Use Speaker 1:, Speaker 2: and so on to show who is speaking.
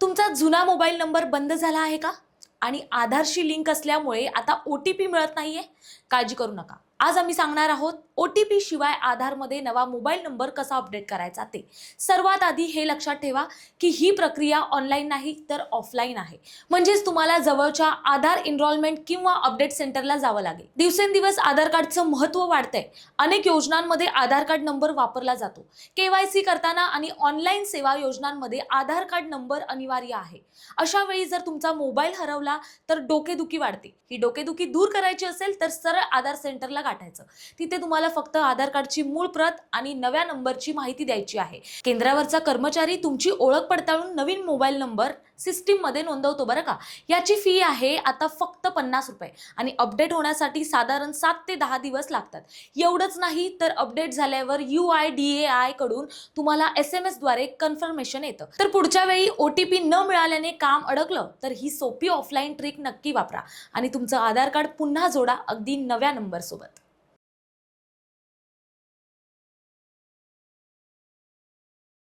Speaker 1: तुमचा जुना mobile number बंद झाला आहे का? आणि आधारशी लिंक असल्यामुळे आता ओ टी पी मिळत नाहीये? काळजी करू नका. आज आम्ही सांगणार आहोत ओ टी पी शिवाय आधारमध्ये नवा मोबाईल नंबर कसा अपडेट करायचा ते. सर्वात आधी हे लक्षात ठेवा की ही प्रक्रिया ऑनलाईन नाही तर ऑफलाईन आहे. म्हणजेच तुम्हाला जवळच्या आधार इनरॉलमेंट किंवा अपडेट सेंटरला जावं लागेल. दिवसेंदिवस आधार कार्डचं महत्त्व वाढतंय. अनेक योजनांमध्ये आधार कार्ड नंबर वापरला जातो. केवायसी करताना आणि ऑनलाईन सेवा योजनांमध्ये आधार कार्ड नंबर अनिवार्य आहे. अशा वेळी जर तुमचा मोबाईल हरवला तर डोकेदुखी वाढते. ही डोकेदुखी दूर करायची असेल तर सरळ आधार सेंटरला गाठायचं तिथे तुम्हाला फक्त आधार कार्डची मूळ प्रत आणि नव्या नंबरची माहिती द्यायची आहे. केंद्रावरचा कर्मचारी तुमची ओळख पडताळून नवीन मोबाईल नंबर सिस्टीममध्ये नोंदवतो बरं का. याची फी आहे आता फक्त पन्नास रुपये. आणि अपडेट होण्यासाठी साधारण सात ते दहा दिवस लागतात. एवढंच नाही तर अपडेट झाल्यावर यू आय डी ए आयकडून तुम्हाला एस एम एसद्वारे कन्फर्मेशन येतं. तर पुढच्या वेळी ओ टी पी न मिळाल्याने काम अडकलं तर ही सोपी ऑफलाईन ट्रिक नक्की वापरा. आणि तुमचं आधार कार्ड पुन्हा जोडा अगदी नव्या नंबर सोबत.